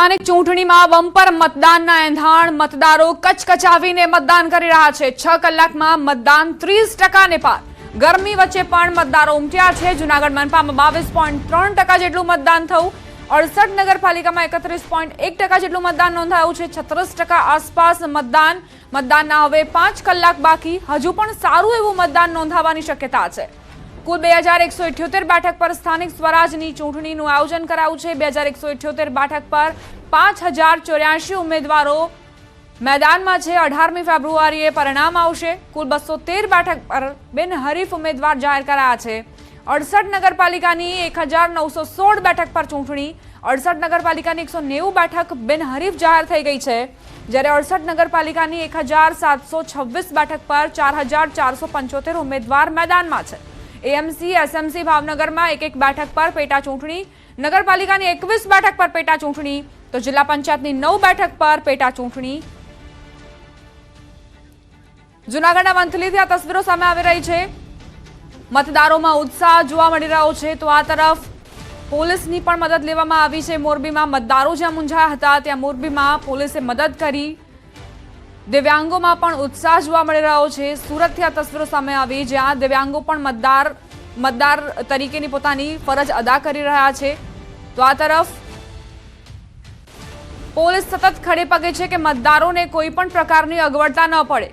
સ્થાનિક ચૂંટણીમાં બમ્પર મતદાનના એંધાણ, મતદારો કચકચાવીને મતદાન કરી રહ્યા છે. છ કલાકમાં મતદાન ત્રીસ ટકાને પાર. ગરમી વચ્ચે પણ મતદારો ઉમટ્યા છે. જુનાગઢ મનપામાં બાવીસ પોઈન્ટ ત્રણ ટકા જેટલું મતદાન થયું. અડસઠ નગરપાલિકામાં એકત્રીસ પોઈન્ટ એક ટકા જેટલું મતદાન નોંધાયું છે. છત્રીસ ટકા આસપાસ મતદાન. મતદાનના હવે પાંચ કલાક બાકી. હજુ પણ સારું એવું મતદાન નોંધાવાની શક્યતા છે. કુલ બે હજાર એકસો ઇઠ્યોતેર બેઠક પર સ્થાનિક સ્વરાજની ચૂંટણીનું આયોજન કરાયું છે. બે હજાર એકસો ઇઠ્યોતેર બેઠક પર પાંચ હજાર ચોર્યાસી ઉમેદવારો મેદાનમાં છે. અઢારમી ફેબ્રુઆરીએ પરિણામ આવશે. કુલ બસો તેર બેઠક પર બિનહરીફ ઉમેદવાર જાહેર કરાયા છે. અડસઠ નગરપાલિકાની એક હજાર નવસો સોળ બેઠક પર ચૂંટણી, અડસઠ નગરપાલિકાની એકસો નેવું બેઠક બિનહરીફ જાહેર થઈ ગઈ છે. જ્યારે અડસઠ નગરપાલિકાની એક હજાર સાતસો છવ્વીસ બેઠક પર ચાર હજાર ચારસો પંચોતેર ઉમેદવાર મેદાનમાં છે. એએમસી, એસએમસી ભાવનગરમાં એક એક બેઠક પર પેટા ચૂંટણી, નગરપાલિકાની એકવીસ બેઠક પર પેટા ચૂંટણી, તો જિલ્લા પંચાયતની નવ બેઠક પર પેટા ચૂંટણી. જુનાગઢના વંથલીથી આ તસવીરો સામે આવી રહી છે. મતદારોમાં ઉત્સાહ જોવા મળી રહ્યો છે, તો આ તરફ પોલીસની પણ મદદ લેવામાં આવી છે મોરબીમાં. મતદારો જ્યાં મૂંઝાયા હતા, ત્યાં મોરબીમાં પોલીસે મદદ કરી. દિવ્યાંગોમાં પણ ઉત્સાહ જોવા મળી રહ્યો છે. સુરતથી આ તસવીરો સામે આવી જ્યાં દિવ્યાંગો પણ મતદાર મતદાર તરીકેની પોતાની ફરજ અદા કરી રહ્યા છે. તો આ તરફ પોલીસ સતત ખડે પગે છે કે મતદારોને કોઈ પણ પ્રકારની અગવડતા ન પડે.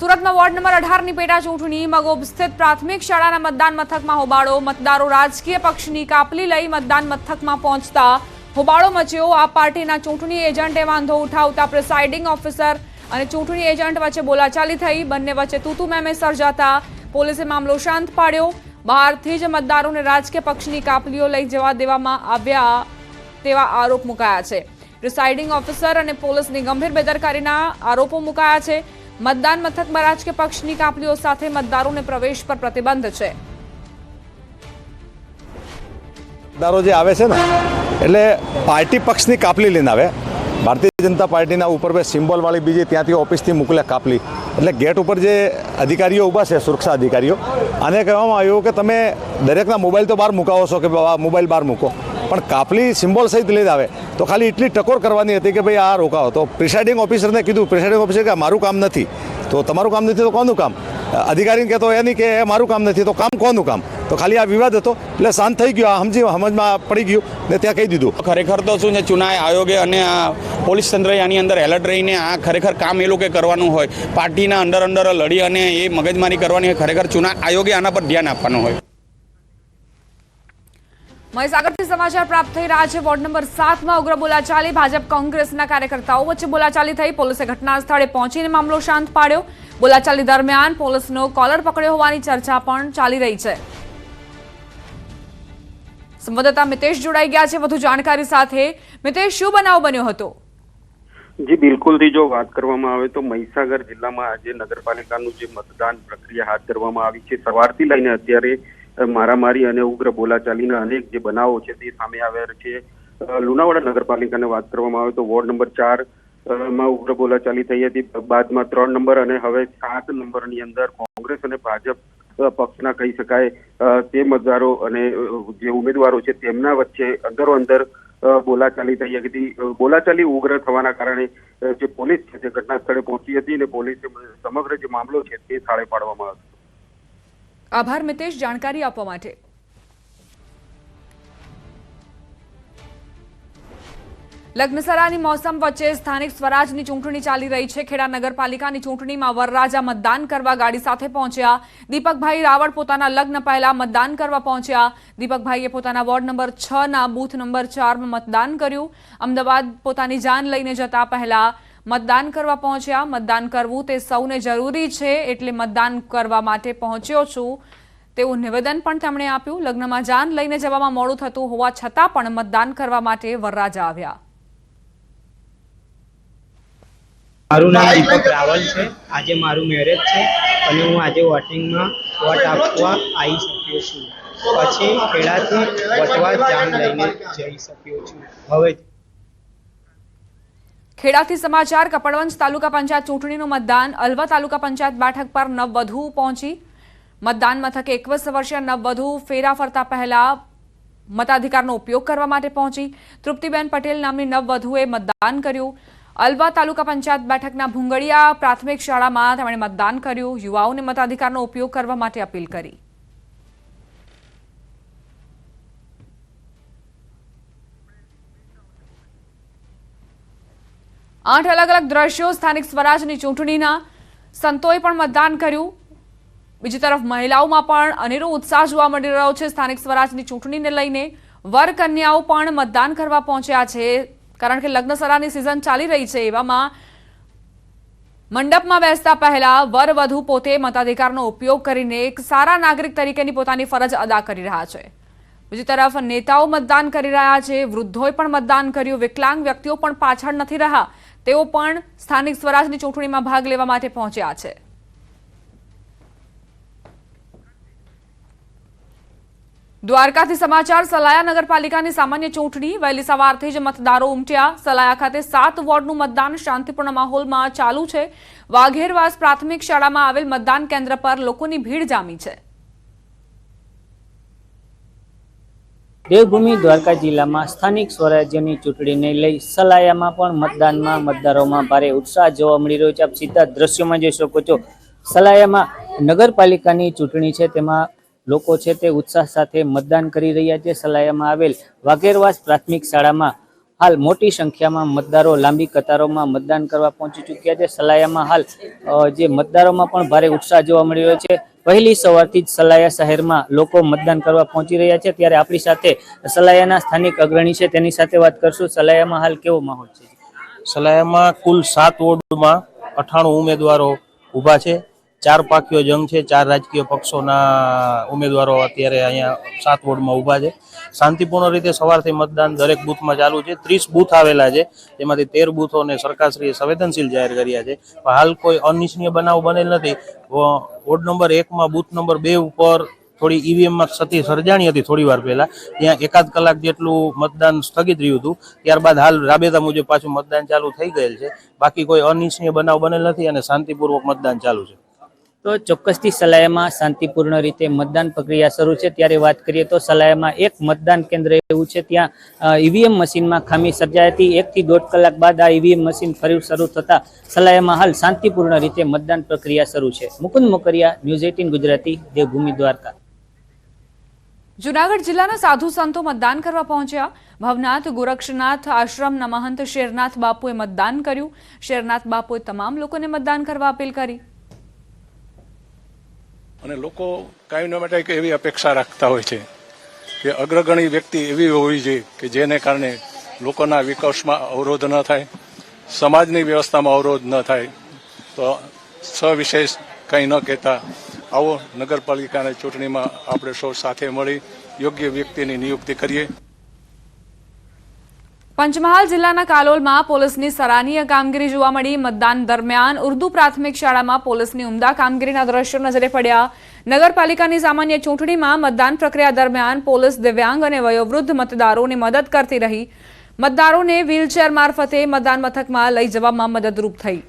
સુરતમાં વોર્ડ નંબર અઢારની પેટા ચૂંટણી, મગોબ સ્થિત પ્રાથમિક શાળાના મતદાન મથકમાં હોબાળો, મતદારો રાજકીય પક્ષની કાપલી લઈ મતદાન મથકમાં પહોંચતા હોબાળો મચ્યો. આ પાર્ટીના ચૂંટણી એજન્ટે વાંધો ઉઠાવતા પ્રિસાઇડિંગ ઓફિસર અને ચૂંટણી એજન્ટ વચ્ચે બોલાચાલી થઈ. બંને વચ્ચે તૂતુ મેમે સર્જાતા પોલીસે મામલો શાંત પાડ્યો. બહારથી જ મતદારોને રાજકીય પક્ષની કાપલીઓ લઈ જવા દેવામાં આવ્યા તેવા આરોપ મુકાયા છે. પ્રિસાઇડિંગ ઓફિસર અને પોલીસની ગંભીર બેદરકારીના આરોપો મુકાયા છે. મતદાન મથકમાં રાજકીય પક્ષની કાપલીઓ સાથે મતદારોને પ્રવેશ પર પ્રતિબંધ છે. મતદારો જે આવે છે ને, એટલે પાર્ટી પક્ષની કાપલી લઈને આવે. ભારતીય જનતા પાર્ટીના ઉપર બે સિમ્બોલવાળી બીજી ત્યાંથી ઓફિસથી મોકલે કાપલી. એટલે ગેટ ઉપર જે અધિકારીઓ ઊભા છે, સુરક્ષા અધિકારીઓ, આને કહેવામાં આવ્યું કે તમે દરેકના મોબાઈલ તો બહાર મુકાવો છો કે મોબાઈલ બહાર મૂકો. પણ કાપલી સિમ્બોલ સહિત લઈને આવે. તો ખાલી એટલી ટકોર કરવાની હતી કે ભાઈ આ રોકાવો. તો પ્રિસાઇડિંગ ઓફિસરને કીધું. પ્રિસાઇડિંગ ઓફિસર કે મારું કામ નથી. તો તમારું કામ નથી તો કોનું કામ? અધિકારીને કહેતો એ નહીં કે એ મારું કામ નથી તો કામ કોનું કામ? તો ખાલી આ વિવાદ હતો. એટલે શાંત થઈ ગયો, આ સમજી સમજમાં પડી ગયું ને ત્યાં કહી દીધું. ખરેખર તો શું છે ચુનાવ આયોગે અને આ પોલીસ તંત્ર આની અંદર એલર્ટ રહીને આ ખરેખર કામ એ લોકોએ કરવાનું હોય. પાર્ટીના અંડર અંડર લડી અને એ મગજમારી કરવાની હોય. ખરેખર ચુનાવ આયોગે આના પર ધ્યાન આપવાનું હોય. મહીસાગરથી સમાચાર પ્રાપ્ત થઈ રહ્યા છે. વોર્ડ નંબર સાતમાં ઉગ્ર બોલાચાલી. ભાજપ કોંગ્રેસના કાર્યકર્તાઓ વચ્ચે બોલાચાલી થઈ. પોલીસે ઘટના સ્થળે પહોંચીને મામલો શાંત પાડ્યો. બોલાચાલી દરમિયાન પોલીસનો કોલર પકડ્યો હોવાની ચર્ચા પણ ચાલી રહી છે. સંવાદદાતા મિતેશ જોડાઈ ગયા છે. વધુ જાણકારી સાથે મિતેશ, શું બનાવ બન્યો હતો? જી, બિલકુલથી જો વાત કરવામાં આવે તો મહીસાગર જિલ્લામાં આજે નગરપાલિકાનું જે મતદાન પ્રક્રિયા હાથ ધરવામાં આવી છે, સવારથી લઈને અત્યારે મારામારી અને ઉગ્ર બોલાચાલીના અનેક જે બનાવો છે તે સામે આવ્યા છે. લુણાવાડા નગરપાલિકાને વાત કરવામાં આવે તો વોર્ડ નંબર ચારમાં ઉગ્ર બોલાચાલી થઈ હતી. બાદમાં ત્રણ નંબર અને હવે સાત નંબરની અંદર કોંગ્રેસ અને ભાજપ પક્ષના કહી શકાય તે મતદારો અને જે ઉમેદવારો છે તેમના વચ્ચે અંદરો અંદર બોલાચાલી થઈ હતી. બોલાચાલી ઉગ્ર થવાના કારણે જે પોલીસ છે તે ઘટના સ્થળે પહોંચી હતી અને પોલીસે સમગ્ર જે મામલો છે તે થાળે પાડવામાં આવ્યો આભાર મિતેશ જાણકારી આપવા માટે. લગ્નસરાની મોસમ વચ્ચે સ્થાનિક સ્વરાજની ચૂંટણી ચાલી રહી છે. ખેડા નગરપાલિકાની ચૂંટણીમાં વરરાજા મતદાન કરવા ગાડી સાથે પહોંચ્યા. દીપકભાઈ રાવળ પોતાના લગ્ન પહેલા મતદાન કરવા પહોંચ્યા. દીપકભાઈએ પોતાના વોર્ડ નંબર છ ના બૂથ નંબર ચારમાં મતદાન કર્યું. અમદાવાદ પોતાની જાન લઈને જતા પહેલા મતદાન કરવા પહોંચ્યા. મતદાન કરવું તે સૌને જરૂરી છે. એટલે મતદાન કરવા માટે પહોંચ્યો છું. તેવું નિવેદન પણ તેમણે આપ્યું. લગ્નમાં જાન લઈને જવામાં મોડું થતું હોવા છતાં પણ મતદાન કરવા માટે વરરાજા આવ્યા. મારું નામ દીપક રાવલ છે. આજે મારું મેરેજ છે અને હું આજે વોટિંગમાં વોટ આપવા આવી શક્યો છું. પછી ખેડાથી વટવા જાન લઈને જઈ શક્યો છું. હવે ખેડાથી સમાચાર, કપડવંજ તાલુકા પંચાયત ચૂંટણીનું મતદાન, અલવા તાલુકા પંચાયત બેઠક પર નવવધુ પહોંચી. મતદાન મથકે એકવીસ વર્ષીય નવવધુ ફેરા ફરતા પહેલા મતાધિકારનો ઉપયોગ કરવા માટે પહોંચી. તૃપ્તિબેન પટેલ નામની નવવધુએ મતદાન કર્યું. અલવા તાલુકા પંચાયત બેઠકના ભુંગળિયા પ્રાથમિક શાળામાં તેમણે મતદાન કર્યું. યુવાઓને મતાધિકારનો ઉપયોગ કરવા માટે અપીલ કરી. આઠ અલગ અલગ દ્રશ્યો સ્થાનિક સ્વરાજની ચૂંટણીના સંતોએ પણ મતદાન કર્યું. બીજી તરફ મહિલાઓમાં પણ અનેરો ઉત્સાહ જોવા મળી રહ્યો છે. સ્થાનિક સ્વરાજની ચૂંટણીને લઈને વર કન્યાઓ પણ મતદાન કરવા પહોંચ્યા છે. કારણ કે લગ્નસરાની સિઝન ચાલી રહી છે એવામાં મંડપમાં બેસતા પહેલા વર વધુ પોતે મતાધિકારનો ઉપયોગ કરીને એક સારા નાગરિક તરીકેની પોતાની ફરજ અદા કરી રહ્યા છે. બીજી તરફ નેતાઓ મતદાન કરી રહ્યા છે. વૃદ્ધોએ પણ મતદાન કર્યું. વિકલાંગ વ્યક્તિઓ પણ પાછળ નથી રહ્યા. તેઓ પણ સ્થાનિક સ્વરાજની ચૂંટણીમાં ભાગ લેવા માટે પહોંચ્યા છે. દ્વારકાથી સમાચાર, સલાયા નગરપાલિકાની સામાન્ય ચૂંટણી. વહેલી સવારથી જ મતદારો ઉમટ્યા. સલાયા ખાતે સાત વોર્ડનું મતદાન શાંતિપૂર્ણ માહોલમાં ચાલુ છે. વાઘેરવાસ પ્રાથમિક શાળામાં આવેલ મતદાન કેન્દ્ર પર લોકોની ભીડ જામી છે. દેવભૂમિ દ્વારકા જિલ્લામાં સ્થાનિક સ્વરાજ્યની ચૂંટણીને લઈ સલાયામાં પણ મતદાનમાં મતદારોમાં ભારે ઉત્સાહ જોવા મળી રહ્યો છે. આપ સીધા દ્રશ્યોમાં જોઈ શકો છો. સલાયામાં નગરપાલિકાની ચૂંટણી છે. તેમાં લોકો છે તે ઉત્સાહ સાથે મતદાન કરી રહ્યા છે. સલાયામાં આવેલ વાઘેરવાસ પ્રાથમિક શાળામાં હાલ મોટી સંખ્યામાં મતદારો લાંબી કતારોમાં મતદાન કરવા પહોંચી ચૂક્યા છે. સલાયામાં હાલ જે મતદારોમાં પણ ભારે ઉત્સાહ જોવા મળી રહ્યો છે. પહેલી સવારથી જ સલાયા શહેરમાં લોકો મતદાન કરવા પહોંચી રહ્યા છે. ત્યારે આપણી સાથે સલાયાના સ્થાનિક અગ્રણી છે. તેની સાથે વાત કરશું. સલાયામાં હાલ કેવો માહોલ છે? સલાયામાં કુલ સાત વોર્ડમાં અઠાણું ઉમેદવારો ઊભા છે. ચાર પાકીઓ જંગ છે. ચાર રાજકીય પક્ષોના ઉમેદવારો અત્યારે અહીંયા સાત વોર્ડમાં ઊભા છે. શાંતિપૂર્ણ રીતે સવારથી મતદાન દરેક બૂથમાં ચાલુ છે. ત્રીસ બૂથ આવેલા છે. તેમાંથી તેર બૂથોને સરકારશ્રીએ સંવેદનશીલ જાહેર કર્યા છે. હાલ કોઈ અનિચ્છનીય બનાવ બનેલ નથી. વોર્ડ નંબર એકમાં બૂથ નંબર બે ઉપર થોડી ઈવીએમમાં ક્ષતિ સર્જાણી હતી થોડી વાર પહેલા. ત્યાં એકાદ કલાક જેટલું મતદાન સ્થગિત રહ્યું હતું. ત્યારબાદ હાલ રાબેતા મુજબ પાછું મતદાન ચાલુ થઈ ગયેલ છે. બાકી કોઈ અનિચ્છનીય બનાવ બનેલ નથી અને શાંતિપૂર્વક મતદાન ચાલુ છે. તો ચોક્કસથી સલાયામાં શાંતિપૂર્ણ રીતે મતદાન પ્રક્રિયા શરૂ છે. ત્યારે વાત કરીએ તો સલાયામાં એક મતદાન કેન્દ્ર એવું છે. ત્યાં ઈવીએમ મશીનમાં ખામી સર્જાઈ હતી. એકથી દોઢ કલાક બાદ આ ઈવીએમ મશીન ફરી શરૂ થતા સલાયામાં હાલ શાંતિપૂર્ણ રીતે મતદાન પ્રક્રિયા શરૂ છે. Mukund Mokariya, news eighteen Gujarati, Devbhumi Dwarka. Junagadh જિલ્લાના સાધુ સંતો મતદાન કરવા પહોંચ્યા. ભવનાથ, ગોરક્ષનાથ આશ્રમના મહંત શેરનાથ બાપુએ મતદાન કર્યું. શેરનાથ બાપુએ તમામ લોકોને મતદાન કરવા અપીલ કરી. અને લોકો કાંઈ ન માટે એવી અપેક્ષા રાખતા હોય છે કે અગ્રગણી વ્યક્તિ એવી હોવી જોઈએ કે જેને કારણે લોકોના વિકાસમાં અવરોધ ન થાય, સમાજની વ્યવસ્થામાં અવરોધ ન થાય. તો સવિશેષ કંઈ ન કહેતા, આવો નગરપાલિકાની ચૂંટણીમાં આપણે સૌ સાથે મળી યોગ્ય વ્યક્તિની નિયુક્તિ કરીએ. પંચમહાલ જિલ્લાના કાલોલમાં પોલીસની સરાહનીય કામગીરી જોવા મળી. મતદાન દરમિયાન ઉર્દુ પ્રાથમિક શાળામાં પોલીસની ઉમદા કામગીરીના દ્રશ્યો નજરે પડ્યા. નગરપાલિકાની સામાન્ય ચૂંટણીમાં મતદાન પ્રક્રિયા દરમિયાન પોલીસ દિવ્યાંગ અને વયોવૃદ્ધ મતદારોને મદદ કરતી રહી. મતદારોને વ્હીલચેર મારફતે મતદાન મથકમાં લઈ જવામાં મદદરૂપ થઈ.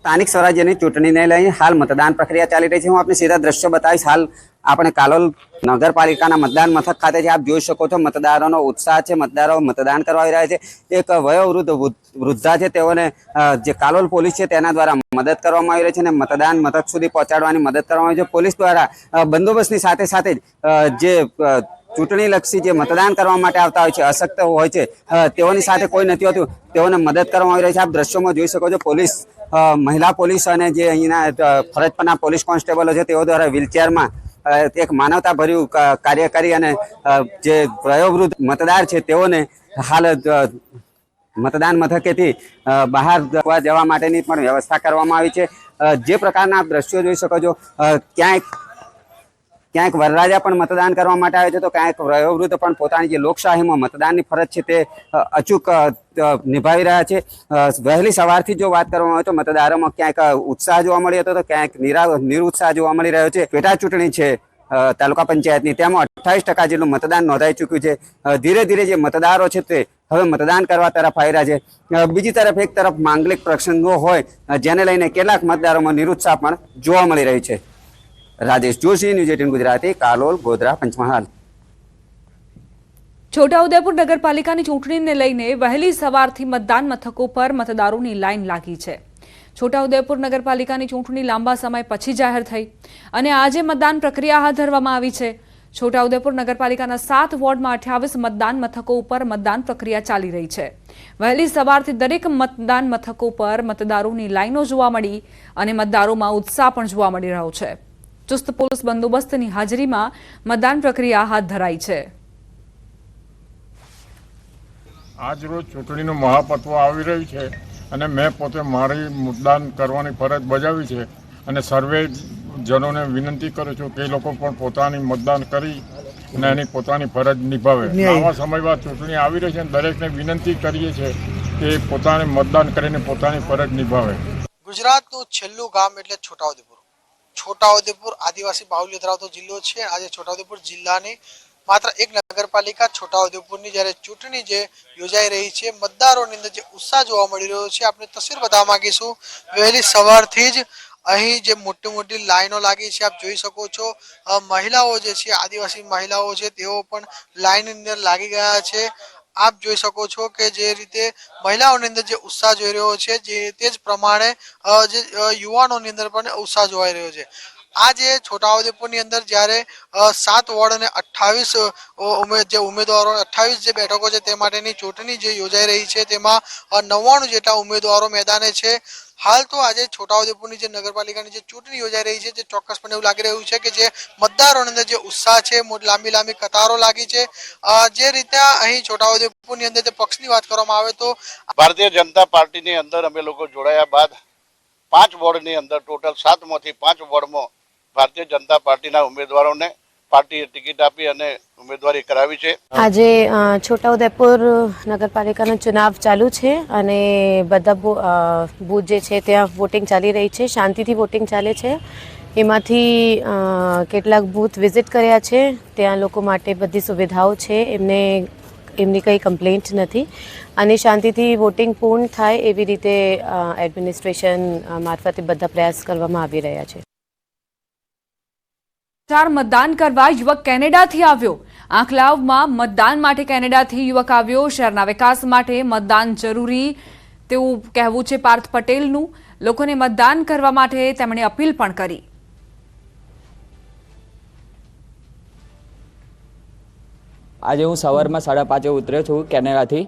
સ્થાનિક સ્વરાજ્યની ચૂંટણીને લઈ હાલ મતદાન પ્રક્રિયા ચાલી રહી છે. હું આપને સીધા દ્રશ્યો બતાવીશ. હાલ આપણે કાલોલ નગરપાલિકાના મતદાન મથક ખાતે છે. આપ જોઈ શકો છો મતદારોનો ઉત્સાહ છે. મતદારો મતદાન કરવા આવી રહ્યા છે. એક વયોવૃદ્ધ વૃદ્ધ- છે. તેઓને જે કાલોલ પોલીસ છે તેના દ્વારા મદદ કરવામાં આવી રહી છે અને મતદાન મથક સુધી પહોંચાડવાની મદદ કરવામાં આવી છે. પોલીસ દ્વારા બંદોબસ્તની સાથે સાથે જ ચૂંટણીલક્ષી જે મતદાન કરવા માટે આવતા હોય છે, અશક્ત હોય છે તેઓની સાથે કોઈ નથી હોતું. તેઓને મદદ કરવામાં આવી રહી છે. આપ દ્રશ્યોમાં જોઈ શકો છો પોલીસ મહિલા પોલીસ અને જે અહીંના ફરજ પરના પોલીસ કોન્સ્ટેબલો છે, તેઓ દ્વારા વ્હીલચેરમાં એક માનવતાભર્યું ભર્યું કાર્ય કરી અને જે વયોવૃદ્ધ મતદાર છે તેઓને હાલ મતદાન મથકેથી બહાર જવા માટેની પણ વ્યવસ્થા કરવામાં આવી છે. જે પ્રકારના દ્રશ્યો જોઈ શકો છો ક્યાંક ક્યાંક વરરાજા પણ મતદાન કરવા માટે આવે છે, તો ક્યાંક વયોવૃદ્ધ પણ પોતાની જે લોકશાહીમાં મતદાનની ફરજ છે તે અચૂક નિભાવી રહ્યા છે. વહેલી સવારથી જો વાત કરવામાં આવે તો મતદારોમાં ક્યાંક ઉત્સાહ જોવા મળ્યો હતો તો ક્યાંક નિરા, નિરુત્સાહ જોવા મળી રહ્યો છે. પેટા ચૂંટણી છે તાલુકા પંચાયતની. તેમાં અઠ્ઠાવીસ ટકા જેટલું મતદાન નોંધાઈ ચૂક્યું છે. ધીરે ધીરે જે મતદારો છે તે હવે મતદાન કરવા તરફ આવી રહ્યા છે. બીજી તરફ એક તરફ માંગલિક પ્રસંગો હોય જેને લઈને કેટલાક મતદારોમાં નિરુત્સાહ પણ જોવા મળી રહ્યું છે. Rajesh Joshi, news eighteen Gujarati, Kalol, Godhra, Panchmahal. Chhota Udepur નગરપાલિકાની ચૂંટણીને લઈને વહેલી સવારથી મતદાન મથકો પર મતદારોની લાઇન લાગી છે. છોટાઉદેપુર નગરપાલિકાની ચૂંટણી લાંબા સમય પછી જાહેર થઈ અને આજે મતદાન પ્રક્રિયા હાથ ધરવામાં આવી છે. છોટાઉદેપુર નગરપાલિકાના સાત વોર્ડમાં અઠ્યાવીસ મતદાન મથકો ઉપર મતદાન પ્રક્રિયા ચાલી રહી છે. વહેલી સવારથી દરેક મતદાન મથકો પર મતદારોની લાઇનો જોવા મળી અને મતદારોમાં ઉત્સાહ પણ જોવા મળી રહ્યો છે. ચુસ્ત પોલીસ બંદોબસ્તની હાજરીમાં મતદાન પ્રક્રિયા હાથ ધરાઈ છે. આજ રોજ ચૂંટણીનું મહાપત્વ આવી રહ્યું છે અને મેં પોતે મારી મતદાન કરવાની ફરજ બજાવી છે અને સર્વે જનોને વિનંતી કરું છું કે એ લોકો પણ પોતાની મતદાન કરી અને એની પોતાની ફરજ નિભાવે. આવા સમય બાદ ચૂંટણી આવી રહી છે અને દરેકને વિનંતી કરીએ છીએ કે પોતાને મતદાન કરીને પોતાની ફરજ નિભાવે. ગુજરાતનું છેલ્લું ગામ એટલે છોટાઉદેપુર. છોટાઉદેપુર આદિવાસી બાહુલ્ય ધરાવતો જિલ્લો છે આજે છોટાઉદેપુર જિલ્લાની માત્ર એક નગરપાલિકા છોટાઉદેપુરની જ્યારે ચૂંટણી જે યોજાઈ રહી છે, મતદારોની અંદર જે ઉત્સાહ જોવા મળી રહ્યો છે આપણે તસવીર બતાવવા માંગીશું. વહેલી સવારથી જ અહીં જે મોટી મોટી લાઈનો લાગી છે, આપ જોઈ શકો છો. મહિલાઓ જે છે, આદિવાસી મહિલાઓ છે, તેઓ પણ લાઈનની અંદર લાગી ગયા છે. આપ જોઈ શકો છો કે જે રીતે મહિલાઓની અંદર જે ઉત્સાહ જોઈ રહ્યો છે, જે તે જ પ્રમાણે જે યુવાનોની અંદર પણ ઉત્સાહ જોવાઈ રહ્યો છે. આજે છોટાઉદેપુરની અંદર જ્યારે સાત વોર્ડ અને અઠ્ઠાવીસ જે ઉમેદવારો, અઠ્ઠાવીસ જે બેઠકો છે તે માટેની ચૂંટણી જે યોજાઈ રહી છે, તેમાં નવ્વાણું જેટલા ઉમેદવારો મેદાને છે. હાલ તો આજે છોટાઉદેપુરની જે નગરપાલિકાની જે ચૂંટણી યોજાઈ રહી છે, તે ચોક્કસપણે એવું લાગી રહ્યું છે કે જે મતદારોની અંદર જે ઉત્સાહ છે લાંબી લાંબી કતારો લાગી છે. જે રીતે અહીં છોટાઉદેપુરની અંદર જે પક્ષની વાત કરવામાં આવે તો ભારતીય જનતા પાર્ટીની અંદર અમે લોકો જોડાયા બાદ પાંચ વોર્ડની અંદર ટોટલ સાતમાંથી પાંચ વોર્ડમાં ભારતીય જનતા પાર્ટીના ઉમેદવારોને પાર્ટીએ ટિકિટ આપી અને ઉમેદવારી કરાવી છે. આજે છોટાઉદેપુર નગરપાલિકાનો ચુનાવ ચાલુ છે અને બધા બૂથ જે છે ત્યાં વોટિંગ ચાલી રહી છે, શાંતિથી વોટિંગ ચાલે છે. એમાંથી કેટલાક બૂથ વિઝિટ કર્યા છે, ત્યાં લોકો માટે બધી સુવિધાઓ છે, એમને, એમની કંઈ કમ્પ્લેન્ટ નથી. અને શાંતિથી વોટિંગ પૂર્ણ થાય એવી રીતે એડમિનિસ્ટ્રેશન મારફતે બધા પ્રયાસ કરવામાં આવી રહ્યા છે. ચાર મતદાન કરવા યુવક કેનેડાથી આવ્યો. આંકલાવમાં મતદાન માટે કેનેડાથી યુવક આવ્યો. શહેરના વિકાસ માટે મતદાન જરૂરી, તેવું કહેવું છે પાર્થ પટેલનું. લોકોને મતદાન કરવા માટે તેમણે અપીલ પણ કરી. આજે હું સવારમાં સાડા પાંચે ઉતર્યો છું કેનેડાથી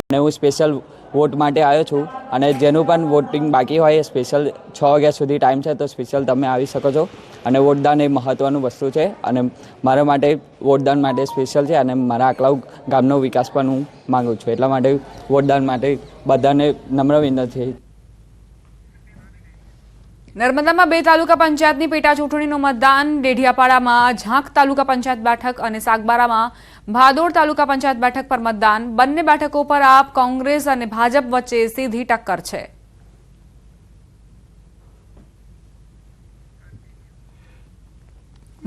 અને હું સ્પેશિયલ વોટ માટે આવ્યો છું અને જેનું પણ વોટિંગ બાકી હોય સ્પેશિયલ છ વાગ્યા સુધી ટાઈમ છે તો સ્પેશિયલ તમે આવી શકો છો. અને વોટદાન એ મહત્ત્વનું વસ્તુ છે અને મારા માટે વોટદાન માટે સ્પેશિયલ છે અને મારા આકલાવ ગામનો વિકાસ પણ હું માગું છું. એટલા માટે વોટદાન માટે બધાને નમ્ર વિનંતી નર્મદામાં બે તાલુકા પંચાયતની પેટા ચૂંટણીનું મતદાન ડેઢિયાપાડામાં ઝાંક તાલુકા પંચાયત બેઠક અને સાગબારામાં ભાદોડ તાલુકા પંચાયત બેઠક પર મતદાન. બંને બેઠકો પર આપ કોંગ્રેસ અને ભાજપ વચ્ચે સીધી ટક્કર છે.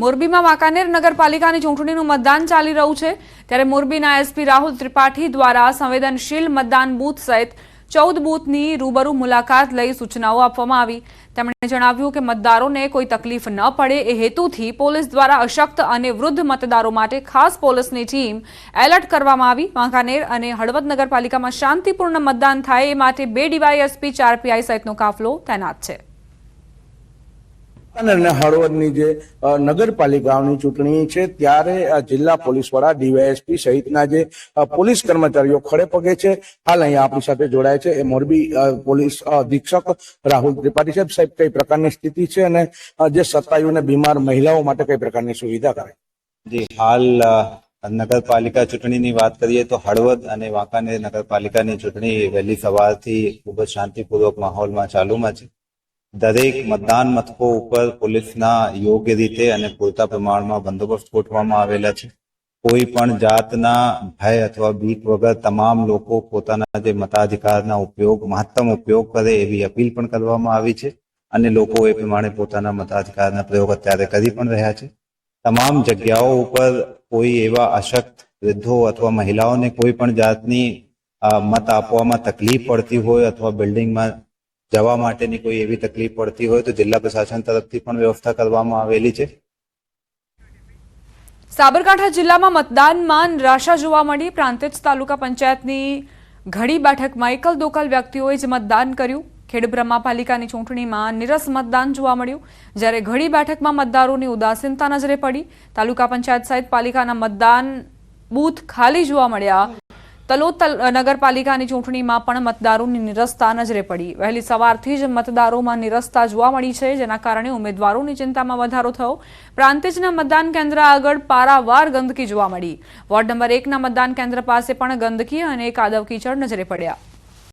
મોરબીમાં વાંકાનેર નગરપાલિકાની ચૂંટણીનું મતદાન ચાલી રહ્યું છે. ત્યારે મોરબીના એસપી રાહુલ ત્રિપાઠી દ્વારા સંવેદનશીલ મતદાન બૂથ સહિત ચૌદ બૂથની રૂબરૂ મુલાકાત લઈ સૂચનાઓ આપવામાં આવી. તેમણે જણાવ્યું કે મતદારોને કોઈ તકલીફ ન પડે એ હેતુથી પોલીસ દ્વારા અશક્ત અને વૃદ્ધ મતદારો માટે ખાસ પોલીસની ટીમ એલર્ટ કરવામાં આવી. વાંકાનેર અને હળવદ નગરપાલિકામાં શાંતિપૂર્ણ મતદાન થાય એ માટે બે ડીવાયએસપી ચાર પીઆઈ સહિતનો કાફલો તૈનાત છે. અને હળવદની જે નગરપાલિકાઓની ચૂંટણી છે, ત્યારે જિલ્લા પોલીસ વડા ડીવાયએસપી સહિતના જે પોલીસ કર્મચારીઓ ખડે પગે છે. હાલ અહીંયા આપણી સાથે જોડાય છે. એ મોરબી પોલીસ અધિક્ષક રાહુલ ત્રિપાઠી સાહેબ. સાહેબ, કઈ પ્રકારની સ્થિતિ છે અને જે સત્તાયુ અને બીમાર મહિલાઓ માટે કઈ પ્રકારની સુવિધા કરે? જી, હાલ નગરપાલિકા ચૂંટણીની વાત કરીએ તો હળવદ અને વાંકાનેર નગરપાલિકાની ચૂંટણી વહેલી સવારથી ખૂબ જ શાંતિપૂર્વક માહોલમાં ચાલુમાં છે. દરેક મતદાન મથકો ઉપર પોલીસના યોગ્ય રીતે અને પૂરતા પ્રમાણમાં બંદોબસ્ત ગોઠવવામાં આવેલા છે. કોઈ પણ જાતના ભય અથવા બીક વગર તમામ લોકો પોતાના જે મતાધિકારના ઉપયોગ, મહત્તમ ઉપયોગ કરે એવી અપીલ પણ કરવામાં આવી છે અને લોકો એ પ્રમાણે પોતાના મતાધિકારના પ્રયોગ અત્યારે કરી પણ રહ્યા છે. તમામ જગ્યાઓ ઉપર કોઈ એવા અશક્ત વૃદ્ધો અથવા મહિલાઓને કોઈ પણ જાતની મત આપવામાં તકલીફ પડતી હોય અથવા બિલ્ડિંગમાં જવા માટેની કોઈ એવી તકલીફ પડતી હોય તો જિલ્લા પ્રશાસન તરફથી પણ વ્યવસ્થા કરવામાં આવેલી છે. સાબરકાંઠા જિલ્લામાં મતદાનમાં નિરાશા જોવા મળી. પ્રાંતિજ તાલુકા પંચાયતની ઘડી બેઠકમાં એકલ દોકલ વ્યક્તિઓએ જ મતદાન કર્યું. ખેડબ્રહ્મા પાલિકાની ચૂંટણીમાં નિરસ મતદાન જોવા મળ્યું. જ્યારે ઘડી બેઠકમાં મતદારોની ઉદાસીનતા નજરે પડી. તાલુકા પંચાયત સહિત પાલિકાના મતદાન બૂથ ખાલી જોવા મળ્યા. તલોદ તલ- નગરપાલિકાની ચૂંટણીમાં પણ મતદારોની નિરસતા નજરે પડી. વહેલી સવારથી જ મતદારોમાં નિરસતા જોવા મળી છે, જેના કારણે ઉમેદવારોની ચિંતામાં વધારો થયો. પ્રાંતિજના મતદાન કેન્દ્ર આગળ પારાવાર ગંદકી જોવા મળી. વોર્ડ નંબર એકના મતદાન કેન્દ્ર પાસે પણ ગંદકી અને કાદવ કીચડ નજરે પડ્યા.